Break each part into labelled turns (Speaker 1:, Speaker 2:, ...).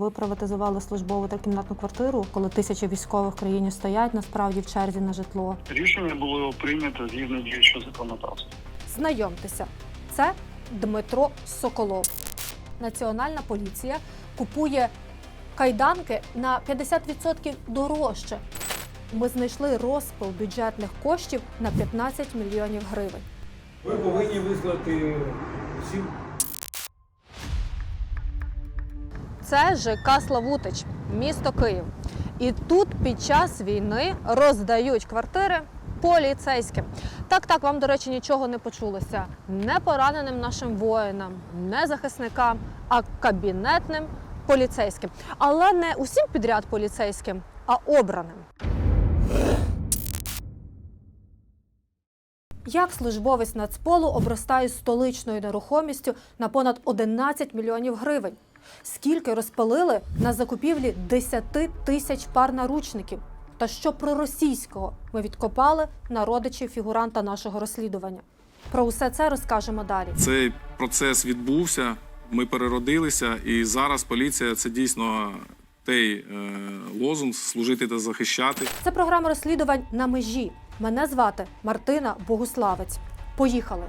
Speaker 1: Ви приватизували службову та кімнатну квартиру, коли тисячі військових в країні стоять насправді в черзі на житло.
Speaker 2: Рішення було прийнято згідно діючого законодавства.
Speaker 1: Знайомтеся, це Дмитро Соколов. Національна поліція купує кайданки на 50% дорожче. Ми знайшли розпил бюджетних коштів на 15 мільйонів гривень.
Speaker 3: Ви повинні вислати всім
Speaker 1: Це ЖК Славутич, місто Київ. І тут під час війни роздають квартири поліцейським. Так, так, вам, до речі, нічого не почулося. Не пораненим нашим воїнам, не захисникам, а кабінетним поліцейським. Але не усім підряд поліцейським, а обраним. Як службовець Нацполу обростає столичною нерухомістю на понад 11 мільйонів гривень? Скільки розпалили на закупівлі 10 тисяч пар наручників? Та що про російського ми відкопали на родичів фігуранта нашого розслідування? Про усе це розкажемо далі.
Speaker 4: Цей процес відбувся. Ми переродилися, і зараз поліція це дійсно той е, лозунг служити та захищати.
Speaker 1: Це програма розслідувань на межі. Мене звати Мартина Богуславець. Поїхали.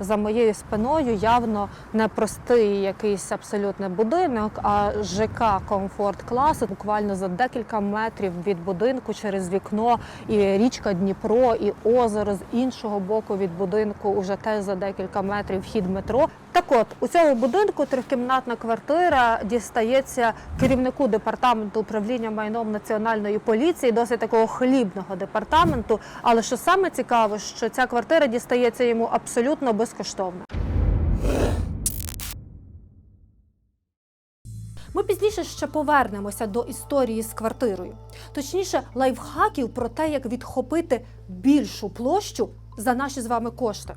Speaker 1: За моєю спиною явно не простий якийсь абсолютно будинок, а ЖК комфорт класу. Буквально за декілька метрів від будинку через вікно і річка Дніпро, і озеро з іншого боку від будинку, уже теж за декілька метрів вхід метро. Так от у цьому будинку трьохкімнатна квартира дістається керівнику департаменту управління майном національної поліції, досить такого хлібного департаменту. Але що саме цікаво, що ця квартира дістається йому абсолютно безкоштовно. Ми пізніше ще повернемося до історії з квартирою, точніше, лайфхаків про те, як відхопити більшу площу за наші з вами кошти.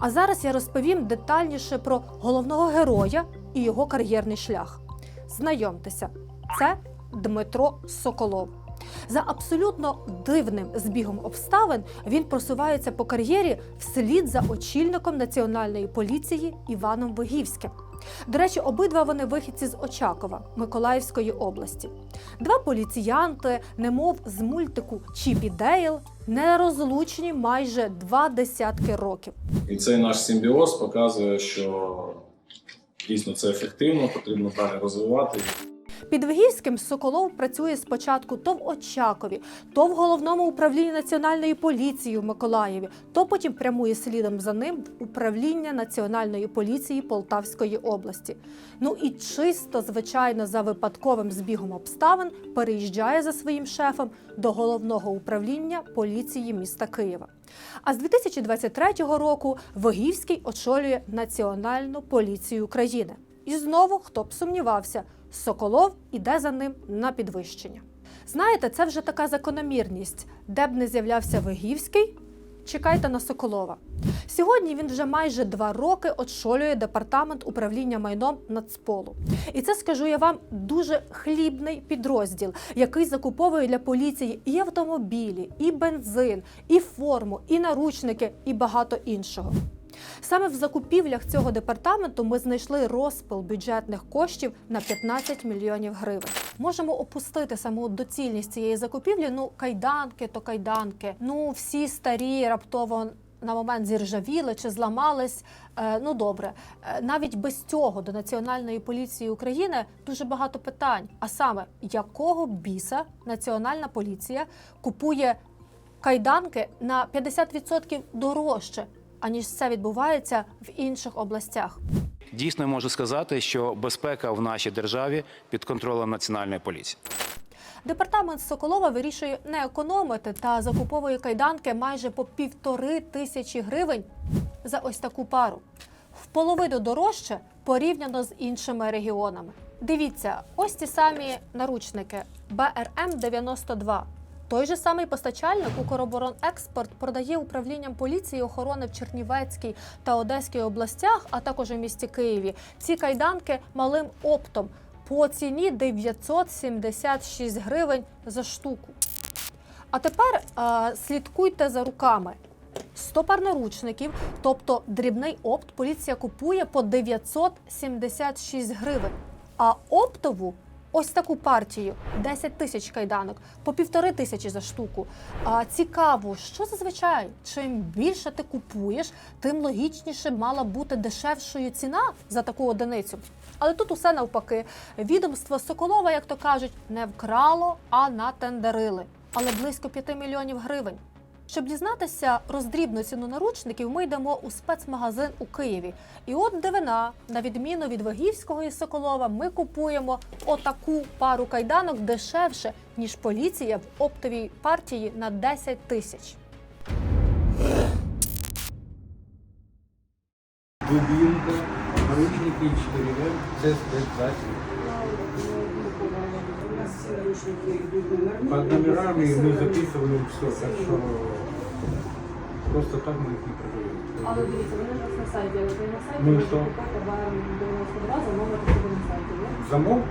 Speaker 1: А зараз я розповім детальніше про головного героя і його кар'єрний шлях. Знайомтеся, це Дмитро Соколов. За абсолютно дивним збігом обставин він просувається по кар'єрі вслід за очільником національної поліції Іваном Вигівським. До речі, обидва вони вихідці з Очакова Миколаївської області. Два поліціянти, немов з мультику Чіп Дейл, нерозлучні майже два десятки років.
Speaker 5: І цей наш симбіоз показує, що дійсно це ефективно, потрібно далі розвивати.
Speaker 1: Під Вигівським Соколов працює спочатку то в Очакові, то в головному управлінні національної поліції в Миколаєві, то потім прямує слідом за ним в управління національної поліції Полтавської області. Ну і чисто, звичайно, за випадковим збігом обставин переїжджає за своїм шефом до головного управління поліції міста Києва. А з 2023 року Вигівський очолює Національну поліцію України. І знову, хто б сумнівався, Соколов іде за ним на підвищення. Знаєте, це вже така закономірність, де б не з'являвся Вигівський. Чекайте на Соколова. Сьогодні він вже майже два роки очолює департамент управління майном Нацполу. І це скажу я вам дуже хлібний підрозділ, який закуповує для поліції і автомобілі, і бензин, і форму, і наручники, і багато іншого. Саме в закупівлях цього департаменту ми знайшли розпил бюджетних коштів на 15 мільйонів гривень. Можемо опустити саму доцільність цієї закупівлі. Ну, кайданки то кайданки. Ну, всі старі раптово. На момент зіржавіли чи зламались. Е, ну добре, Е, навіть без цього до Національної поліції України дуже багато питань. А саме, якого біса Національна поліція купує кайданки на 50% дорожче, аніж це відбувається в інших областях.
Speaker 6: Дійсно можу сказати, що безпека в нашій державі під контролем національної поліції.
Speaker 1: Департамент Соколова вирішує не економити та закуповує кайданки майже по півтори тисячі гривень за ось таку пару. В половину дорожче порівняно з іншими регіонами. Дивіться, ось ті самі наручники БРМ 92 той же самий постачальник Укроборонекспорт продає управлінням поліції охорони в Чернівецькій та Одеській областях, а також у місті Києві. Ці кайданки малим оптом по ціні 976 гривень за штуку. А тепер а, слідкуйте за руками. 100 пар наручників, тобто дрібний опт, поліція купує по 976 гривень. А оптову ось таку партію 10 тисяч кайданок по півтори тисячі за штуку. А цікаво, що зазвичай, чим більше ти купуєш, тим логічніше мала бути дешевшою ціна за таку одиницю. Але тут усе навпаки. Відомство Соколова, як то кажуть, не вкрало, а натендерили. Але близько 5 мільйонів гривень. Щоб дізнатися роздрібну ціну наручників, ми йдемо у спецмагазин у Києві. І от дивина, на відміну від Вагівського і Соколова, ми купуємо отаку пару кайданок дешевше, ніж поліція в оптовій партії на 10 тисяч.
Speaker 3: Дубинка, наручники 4М, це спецзасіб. Под номерами мы записываем все, так что просто так мы их не продаем.
Speaker 7: Але дивіться, вони у нас на сайті, але ви на сайті
Speaker 3: Ну і
Speaker 7: можете
Speaker 3: що?
Speaker 7: купити БР 92, замовити собі на сайті. є?
Speaker 3: Замов?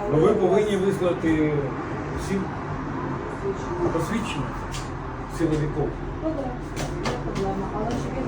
Speaker 7: Але
Speaker 3: Ну ви повинні вислати всім
Speaker 7: Свідчення.
Speaker 3: посвідчення силовиків.
Speaker 7: Добре, не проблема. Але очевидно, я розумію,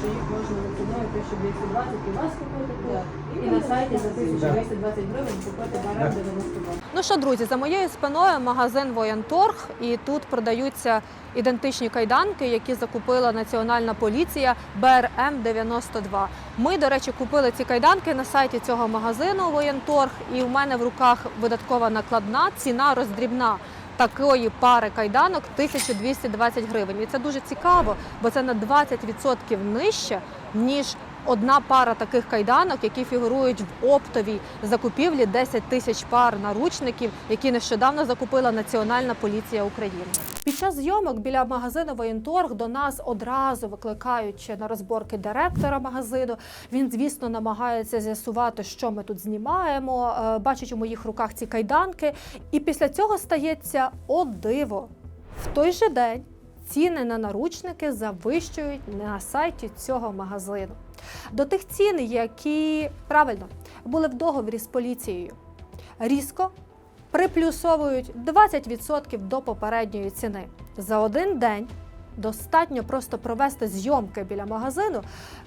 Speaker 7: що їх можна за ціною 1220 і вас купити тут, і на сайті за 1220 гривень купити БР 92.
Speaker 1: Ну що, друзі, за моєю спиною магазин Воєнторг, і тут продаються ідентичні кайданки, які закупила Національна поліція БРМ 92. Ми, до речі, купили ці кайданки на сайті цього магазину Воєнторг, і в мене в руках видаткова накладна ціна роздрібна. Такої пари кайданок 1220 гривень. І це дуже цікаво, бо це на 20% нижче, ніж одна пара таких кайданок, які фігурують в оптовій закупівлі 10 тисяч пар наручників, які нещодавно закупила Національна поліція України. Під час зйомок біля магазину Воєнторг до нас одразу викликають на розборки директора магазину. Він, звісно, намагається з'ясувати, що ми тут знімаємо. е, Бачить у моїх руках ці кайданки. І після цього стається о диво. В той же день ціни на наручники завищують на сайті цього магазину. До тих цін, які правильно були в договорі з поліцією, різко приплюсовують 20% до попередньої ціни. За один день достатньо просто провести зйомки біля магазину,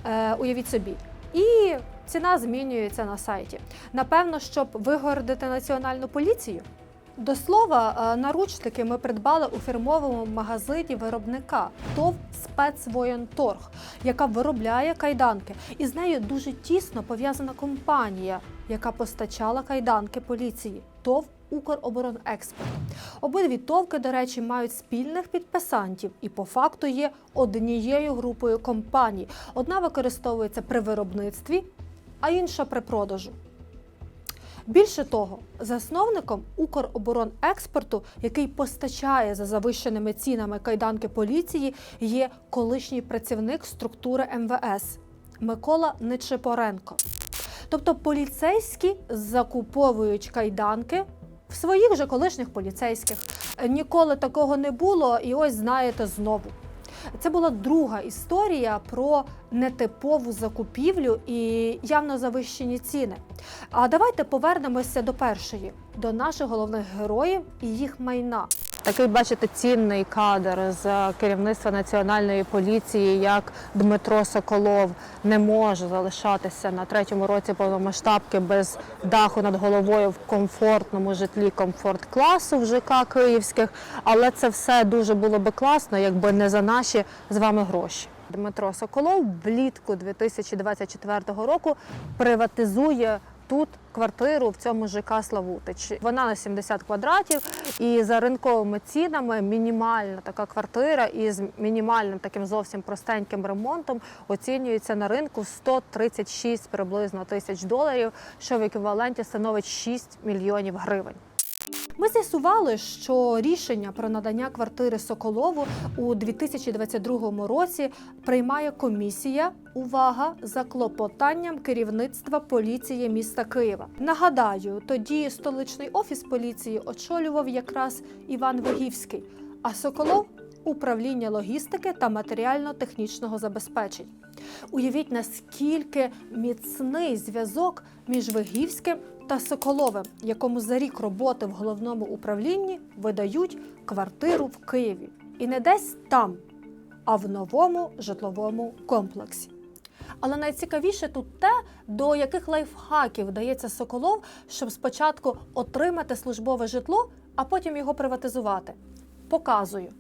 Speaker 1: е, уявіть собі. І ціна змінюється на сайті. Напевно, щоб вигородити національну поліцію. До слова, е, наручники ми придбали у фірмовому магазині виробника ТОВ «Спецвоєнторг», яка виробляє кайданки. І з нею дуже тісно пов'язана компанія, яка постачала кайданки поліції ТОВ Укроборонекспорт. Обидві товки, до речі, мають спільних підписантів і по факту є однією групою компаній. Одна використовується при виробництві, а інша при продажу. Більше того, засновником Укроборонекспорту, який постачає за завищеними цінами кайданки поліції, є колишній працівник структури МВС Микола Нечипоренко. Тобто поліцейські закуповують кайданки в своїх же колишніх поліцейських. Ніколи такого не було, і ось знаєте знову. Це була друга історія про нетипову закупівлю і явно завищені ціни. А давайте повернемося до першої, до наших головних героїв і їх майна. Такий, бачите, цінний кадр з керівництва національної поліції, як Дмитро Соколов не може залишатися на третьому році повномасштабки без даху над головою в комфортному житлі комфорт класу в ЖК Київських. Але це все дуже було би класно, якби не за наші з вами гроші. Дмитро Соколов влітку 2024 року приватизує тут квартиру в цьому ЖК Славутич. Вона на 70 квадратів, і за ринковими цінами мінімальна така квартира із мінімальним таким зовсім простеньким ремонтом оцінюється на ринку 136 приблизно тисяч доларів, що в еквіваленті становить 6 мільйонів гривень. Ми з'ясували, що рішення про надання квартири Соколову у 2022 році приймає комісія. Увага за клопотанням керівництва поліції міста Києва. Нагадаю, тоді столичний офіс поліції очолював якраз Іван Вигівський, а Соколов управління логістики та матеріально-технічного забезпечення. Уявіть, наскільки міцний зв'язок між Вигівським та Соколовим, якому за рік роботи в головному управлінні видають квартиру в Києві. І не десь там, а в новому житловому комплексі. Але найцікавіше тут те, до яких лайфхаків вдається Соколов, щоб спочатку отримати службове житло, а потім його приватизувати. Показую.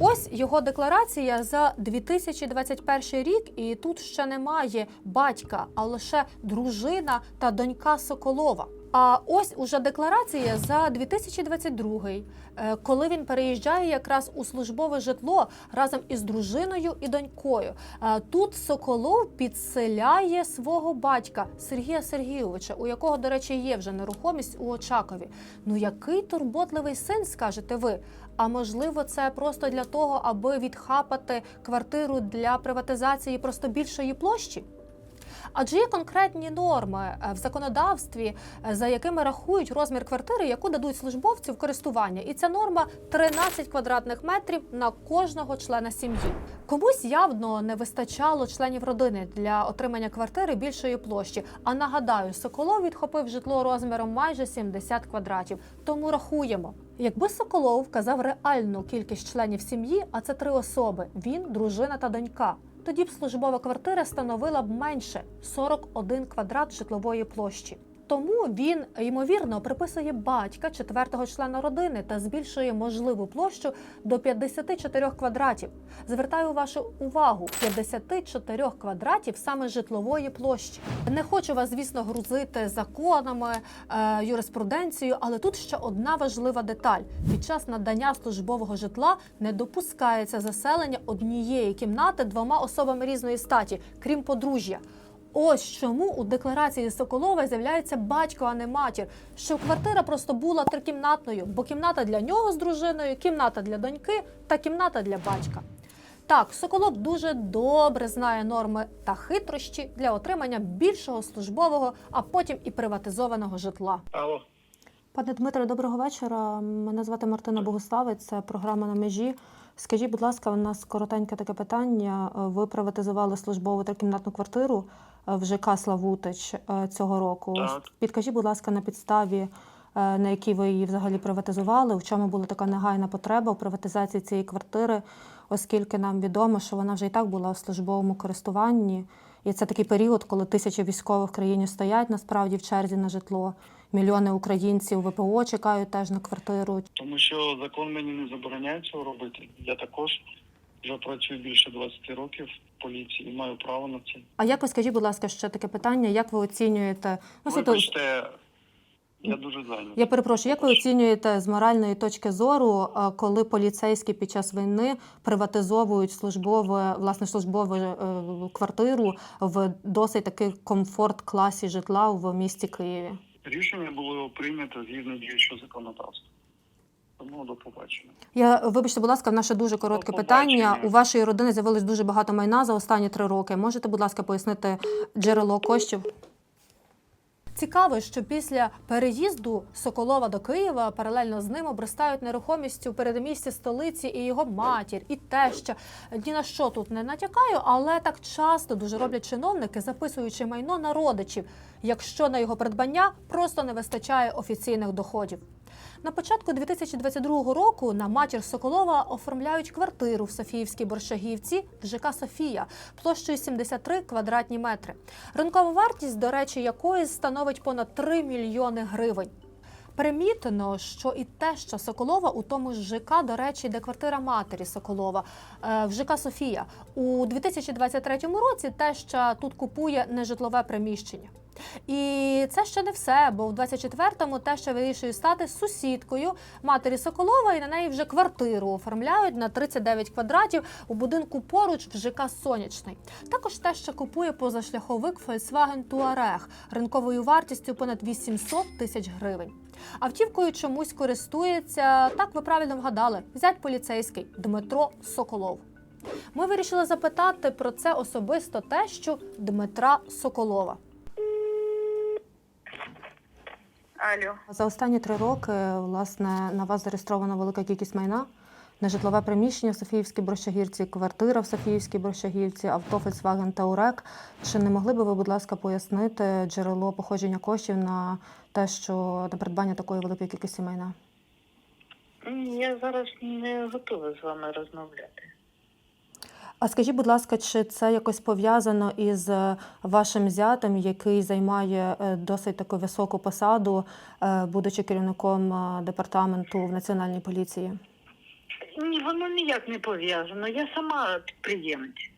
Speaker 1: Ось його декларація за 2021 рік, і тут ще немає батька, а лише дружина та донька Соколова. А ось уже декларація за 2022, е, коли він переїжджає якраз у службове житло разом із дружиною і донькою. Е, Тут Соколов підселяє свого батька Сергія Сергійовича, у якого, до речі, є вже нерухомість у Очакові. Ну який турботливий син, скажете ви? А можливо, це просто для того, аби відхапати квартиру для приватизації просто більшої площі? Адже є конкретні норми е, в законодавстві, е, за якими рахують розмір квартири, яку дадуть службовцю в користування. І ця норма 13 квадратних метрів на кожного члена сім'ї. Комусь явно не вистачало членів родини для отримання квартири більшої площі. А нагадаю, Соколов відхопив житло розміром майже 70 квадратів. Тому рахуємо. Якби Соколов вказав реальну кількість членів сім'ї, а це три особи: він, дружина та донька. Тоді б службова квартира становила б менше 41 квадрат житлової площі. Тому він ймовірно приписує батька четвертого члена родини та збільшує можливу площу до 54 квадратів. Звертаю вашу увагу: 54 квадратів саме житлової площі. Не хочу вас, звісно, грузити законами, е, юриспруденцією, але тут ще одна важлива деталь: під час надання службового житла не допускається заселення однієї кімнати двома особами різної статі, крім подружжя. Ось чому у декларації Соколова з'являється батько, а не матір. Що квартира просто була трикімнатною, бо кімната для нього з дружиною, кімната для доньки та кімната для батька. Так, Соколов дуже добре знає норми та хитрощі для отримання більшого службового, а потім і приватизованого житла.
Speaker 2: Алло.
Speaker 1: Пане Дмитре, доброго вечора. Мене звати Мартина Богуславець, це програма на межі. Скажіть, будь ласка, у нас коротеньке таке питання. Ви приватизували службову трикімнатну квартиру в ЖК Славутич цього року.
Speaker 2: Так.
Speaker 1: Підкажіть, будь ласка, на підставі, е, на якій ви її взагалі приватизували, в чому була така негайна потреба у приватизації цієї квартири, оскільки нам відомо, що вона вже і так була у службовому користуванні. І це такий період, коли тисячі військових в країні стоять насправді в черзі на житло. Мільйони українців ВПО чекають теж на квартиру.
Speaker 2: Тому що закон мені не забороняє цього робити. Я також вже працюю більше 20 років в поліції і маю право на це.
Speaker 1: А як ви скажіть, будь ласка, ще таке питання? Як ви оцінюєте? Ну, суто,
Speaker 2: Вибачте, я дуже зайнятий.
Speaker 1: я перепрошую, як ви оцінюєте з моральної точки зору, е, коли поліцейські під час війни приватизовують службове власне службову е, квартиру в досить такий комфорт-класі житла в місті Києві?
Speaker 2: Рішення було прийнято згідно діючого законодавства. Тому до побачення.
Speaker 1: Я вибачте, будь ласка, в наше дуже коротке питання. У вашої родини з'явилось дуже багато майна за останні три роки. Можете, будь ласка, пояснити джерело коштів? Цікаво, що після переїзду Соколова до Києва паралельно з ним обростають нерухомістю у передмісті столиці і його матір, і теща. Ні на що тут не натякаю, але так часто дуже роблять чиновники, записуючи майно на родичів, якщо на його придбання просто не вистачає офіційних доходів. На початку 2022 року на матір Соколова оформляють квартиру в Софіївській Борщагівці в ЖК Софія площею 73 квадратні метри. Ринкова вартість, до речі, якої становить понад 3 мільйони гривень. Примітно, що і теща Соколова у тому ж ЖК, до речі, де квартира матері Соколова е, в ЖК Софія. У 2023 році теща тут купує нежитлове приміщення. І це ще не все, бо в 24-му теща вирішує стати сусідкою матері Соколова, і на неї вже квартиру оформляють на 39 квадратів у будинку поруч в ЖК Сонячний. Також теща купує позашляховик Volkswagen Touareg ринковою вартістю понад 800 тисяч гривень. Автівкою чомусь користується, так ви правильно вгадали, взять поліцейський Дмитро Соколов. Ми вирішили запитати про це особисто те, що Дмитра Соколова.
Speaker 8: Алло,
Speaker 1: За останні три роки власне на вас зареєстрована велика кількість майна. Нежитлове приміщення в Софіївській Борщагірці, квартира в Софіївській Борщагірці, авто Volkswagen Таурек. Чи не могли би ви, будь ласка, пояснити джерело походження коштів на те, що на придбання такої великої кількості майна?
Speaker 8: Я зараз не готова з вами розмовляти.
Speaker 1: А скажіть, будь ласка, чи це якось пов'язано із е, вашим зятем, який займає е, досить таку високу посаду, е, будучи керівником департаменту в національній поліції?
Speaker 8: Ні, воно ніяк не пов'язано. Я сама підприємець.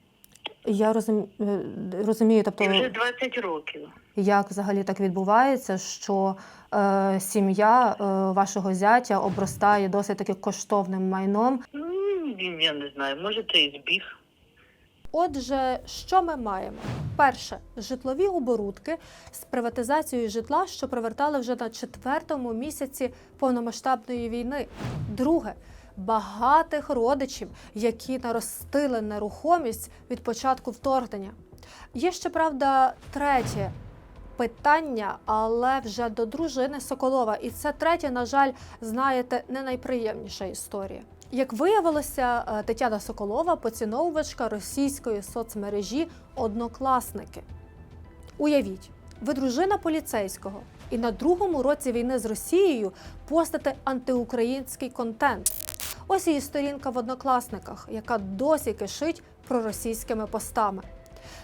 Speaker 1: Я розум... е, розумію, тобто
Speaker 8: І вже 20 років.
Speaker 1: як взагалі так відбувається, що е, сім'я е, вашого зятя обростає досить таки коштовним майном.
Speaker 8: Ну, я не знаю, може це і збіг.
Speaker 1: Отже, що ми маємо? Перше, житлові оборудки з приватизацією житла, що привертали вже на четвертому місяці повномасштабної війни. Друге, багатих родичів, які наростили нерухомість від початку вторгнення. Є ще правда третє питання, але вже до дружини Соколова. І це третє, на жаль, знаєте, не найприємніша історія. Як виявилося, е, Тетяна Соколова поціновувачка російської соцмережі Однокласники. Уявіть, ви дружина поліцейського, і на другому році війни з Росією постите антиукраїнський контент. Ось її сторінка в однокласниках, яка досі кишить проросійськими постами.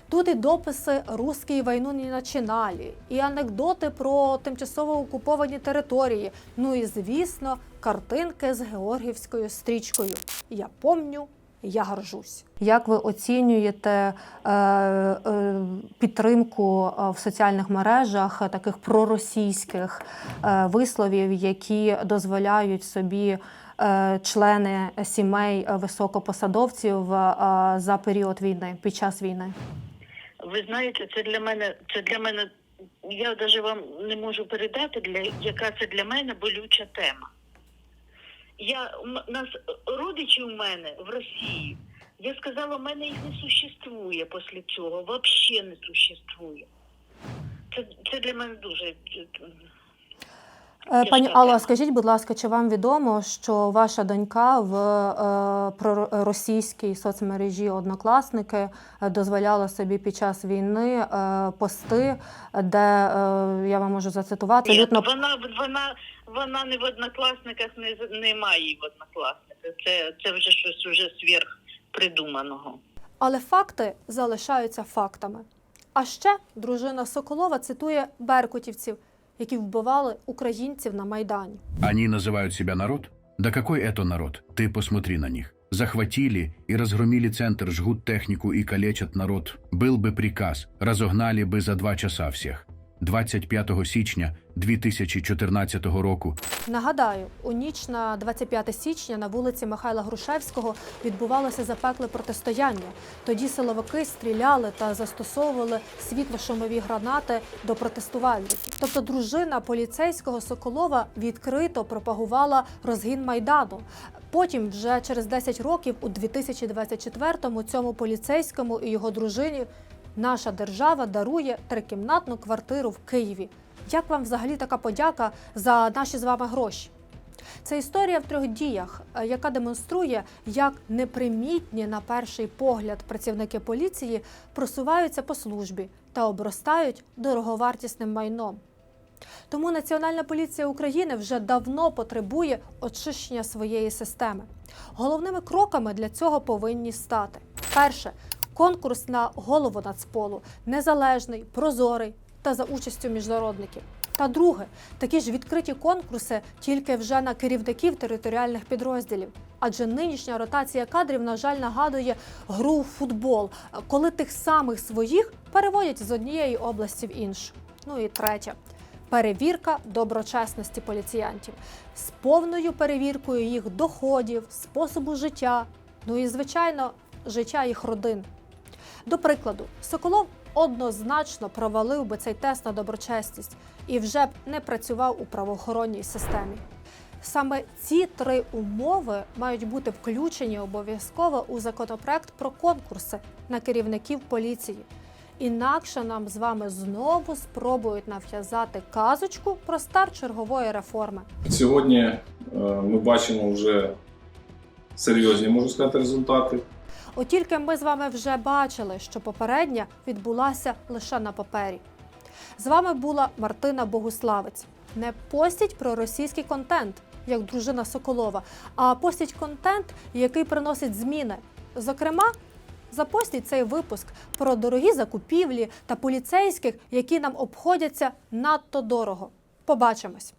Speaker 1: Тут і дописи «Русські війну не начиналі», і анекдоти про тимчасово окуповані території. Ну і звісно, картинки з георгівською стрічкою. Я помню, я горжусь. Як ви оцінюєте е, е, підтримку е, в соціальних мережах таких проросійських е, висловів, які дозволяють собі члени сімей е, високопосадовців е, за період війни під час війни?
Speaker 8: Ви знаєте, це для мене, це для мене, я навіть вам не можу передати, для, яка це для мене болюча тема. Я, м- нас родичі у мене в Росії, я сказала, у мене їх не существує після цього, взагалі не существує. Це, це для мене дуже.
Speaker 1: Е, Пані Алло,
Speaker 8: тема.
Speaker 1: скажіть, будь ласка, чи вам відомо, що ваша донька в е, проросійській соцмережі Однокласники дозволяла собі під час війни е, пости, де я вам можу зацитувати
Speaker 8: Ні,
Speaker 1: лютно
Speaker 8: вона, вона, вона не в однокласниках, не, з- немає в однокласниках. Це, це вже щось уже сверх придуманого.
Speaker 1: Але факти залишаються фактами. А ще дружина Соколова цитує беркутівців, які вбивали українців на майдані.
Speaker 9: Они называют себя народ? Да какой это народ? Ты посмотри на них. Захватили и разгромили центр, жгут технику и калечат народ. Был бы приказ, разогнали бы за два часа всех. 25 січня 2014 року
Speaker 1: Нагадаю, у ніч на 25 січня на вулиці Михайла Грушевського відбувалося запекле протистояння. Тоді силовики стріляли та застосовували світлошумові гранати до протестувальників. Тобто, дружина поліцейського Соколова відкрито пропагувала розгін майдану. Потім, вже через 10 років, у 2024-му цьому поліцейському і його дружині наша держава дарує трикімнатну квартиру в Києві. Як вам взагалі така подяка за наші з вами гроші? Це історія в трьох діях, е, яка демонструє, як непримітні на перший погляд працівники поліції просуваються по службі та обростають дороговартісним майном. Тому Національна поліція України вже давно потребує очищення своєї системи. Головними кроками для цього повинні стати: перше конкурс на голову Нацполу незалежний, прозорий та за участю міжнародників. Та друге, такі ж відкриті конкурси тільки вже на керівників територіальних підрозділів. Адже нинішня ротація кадрів, на жаль, нагадує гру у футбол, коли тих самих своїх переводять з однієї області в іншу. Ну і третє перевірка доброчесності поліціянтів з повною перевіркою їх доходів, способу життя, ну і звичайно, життя їх родин. До прикладу, Соколов однозначно провалив би цей тест на доброчесність і вже б не працював у правоохоронній системі. Саме ці три умови мають бути включені обов'язково у законопроект про конкурси на керівників поліції. Інакше нам з вами знову спробують нав'язати казочку про старт чергової реформи.
Speaker 5: Сьогодні е, ми бачимо вже серйозні, можу сказати, результати.
Speaker 1: От тільки ми з вами вже бачили, що попередня відбулася лише на папері. З вами була Мартина Богуславець. Не постіть про російський контент, як дружина Соколова, а постіть контент, який приносить зміни. Зокрема, запостіть цей випуск про дорогі закупівлі та поліцейських, які нам обходяться надто дорого. Побачимось.